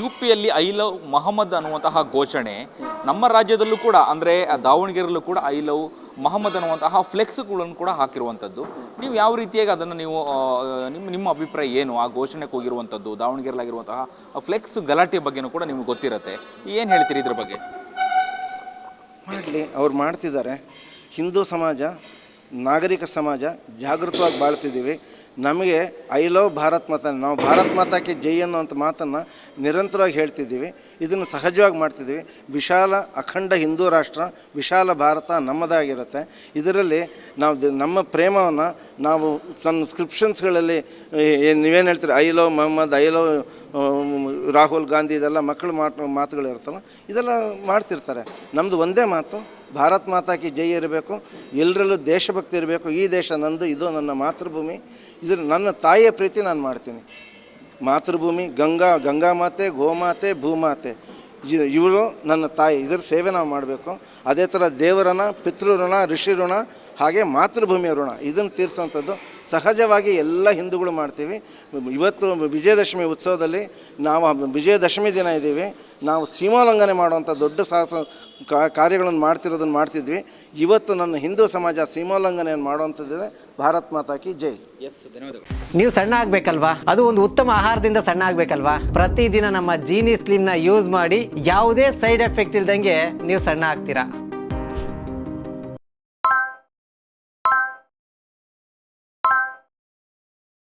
You ಪಿಯಲ್ಲಿ I love Mohammed ಅನ್ನುವಂತಹ ಘೋಷಣೆ ನಮ್ಮ ರಾಜ್ಯದಲ್ಲೂ ಕೂಡ, ಅಂದರೆ ದಾವಣಗೆರೆಯಲ್ಲೂ ಕೂಡ ಐ ಲವ್ ಮಹಮ್ಮದ್ ಅನ್ನುವಂತಹ ಫ್ಲೆಕ್ಸ್ಗಳನ್ನು ಕೂಡ ಹಾಕಿರುವಂಥದ್ದು. ನೀವು ಯಾವ ರೀತಿಯಾಗಿ ಅದನ್ನು ನೀವು ನಿಮ್ಮ ನಿಮ್ಮ ಅಭಿಪ್ರಾಯ ಏನು? ಆ ಘೋಷಣೆಗೆ ಹೋಗಿರುವಂಥದ್ದು ದಾವಣಗೆರೆಲಾಗಿರುವಂತಹ ಫ್ಲೆಕ್ಸ್ ಗಲಾಟೆ ಬಗ್ಗೆನೂ ಕೂಡ ನಿಮ್ಗೆ ಗೊತ್ತಿರುತ್ತೆ. ಏನು ಹೇಳ್ತೀರಿ ಇದ್ರ ಬಗ್ಗೆ? ಮಾಡಲಿ, ಅವ್ರು ಮಾಡ್ತಿದ್ದಾರೆ. ಹಿಂದೂ ಸಮಾಜ, ನಾಗರಿಕ ಸಮಾಜ ಜಾಗೃತವಾಗಿ ಬಾಳ್ತಿದ್ದೀವಿ. ನಮಗೆ ಐ ಲವ್ ಭಾರತ್ ಮಾತಾ ನಾವು ಭಾರತ್ ಮಾತಾಕ್ಕೆ ಜೈ ಅನ್ನೋಂಥ ಮಾತನ್ನು ನಿರಂತರವಾಗಿ ಹೇಳ್ತಿದ್ದೀವಿ. ಇದನ್ನು ಸಹಜವಾಗಿ ಮಾಡ್ತಿದ್ದೀವಿ. ವಿಶಾಲ ಅಖಂಡ ಹಿಂದೂ ರಾಷ್ಟ್ರ, ವಿಶಾಲ ಭಾರತ ನಮ್ಮದಾಗಿರುತ್ತೆ. ಇದರಲ್ಲಿ ನಾವು ನಮ್ಮ ಪ್ರೇಮವನ್ನು ನಾವು ಸಣ್ಣ ಸ್ಕ್ರಿಪ್ಷನ್ಸ್ಗಳಲ್ಲಿ ಏನು ನೀವೇನು ಹೇಳ್ತೀರಿ I love Mohammed I love Rahul Gandhi ಇದೆಲ್ಲ ಮಕ್ಕಳು ಮಾತು, ಮಾತುಗಳು ಇರ್ತಲ್ಲ ಇದೆಲ್ಲ ಮಾಡ್ತಿರ್ತಾರೆ. ನಮ್ಮದು ಒಂದೇ ಮಾತು, ಭಾರತ್ ಮಾತಾಕಿ ಜೈ ಇರಬೇಕು ಎಲ್ಲರಲ್ಲೂ ದೇಶಭಕ್ತಿ ಇರಬೇಕು, ಈ ದೇಶ ನಂದು, ಇದು ನನ್ನ ಮಾತೃಭೂಮಿ, ಇದ್ರ ನನ್ನ ತಾಯಿಯ ಪ್ರೀತಿ ನಾನು ಮಾಡ್ತೀನಿ. ಮಾತೃಭೂಮಿ, ಗಂಗಾ ಗಂಗಾ ಮಾತೆ ಗೋಮಾತೆ ಭೂಮಾತೆ ಇವರು ನನ್ನ ತಾಯಿ, ಇದರ ಸೇವೆ ನಾವು ಮಾಡಬೇಕು. ಅದೇ ಥರ ದೇವರನ ಪಿತೃಋಣ ಋಷಿ ಋಣ ಹಾಗೆ ಮಾತೃಭೂಮಿಯ ಋಣ, ಇದನ್ನು ತೀರಿಸುವಂಥದ್ದು ಸಹಜವಾಗಿ ಎಲ್ಲ ಹಿಂದೂಗಳು ಮಾಡ್ತೀವಿ. ಇವತ್ತು ವಿಜಯದಶಮಿ ಉತ್ಸವದಲ್ಲಿ ನಾವು ವಿಜಯದಶಮಿ ದಿನ ಇದ್ದೀವಿ. ನಾವು ಸೀಮೋಲ್ಲಂಘನೆ ಮಾಡುವಂಥ ದೊಡ್ಡ ಸಾಹಸ ಕಾ- ಕಾರ್ಯಗಳನ್ನು ಮಾಡ್ತಿರೋದನ್ನು ಮಾಡ್ತಿದ್ವಿ. ಇವತ್ತು ನನ್ನ ಹಿಂದೂ ಸಮಾಜ ಸೀಮೋಲ್ಲಂಘನೆಯನ್ನು ಮಾಡುವಂಥದ್ದಿದೆ. ಭಾರತ್ ಮಾತಾ ಕಿ ಜೈ. ಎಸ್ ಧನ್ಯವಾದಗಳು. ನೀವು ಸಣ್ಣ ಆಗ್ಬೇಕಲ್ವಾ? ಅದು ಒಂದು ಉತ್ತಮ ಆಹಾರದಿಂದ ಸಣ್ಣ ಆಗ್ಬೇಕಲ್ವಾ? ಪ್ರತಿದಿನ ನಮ್ಮ ಜೀನಿ ಸ್ಲಿಮ್ನ ಯೂಸ್ ಮಾಡಿ ಯಾವುದೇ ಸೈಡ್ ಎಫೆಕ್ಟ್ ಇಲ್ದಂಗೆ ನೀವು ಸಣ್ಣ ಆಗ್ತೀರಾ?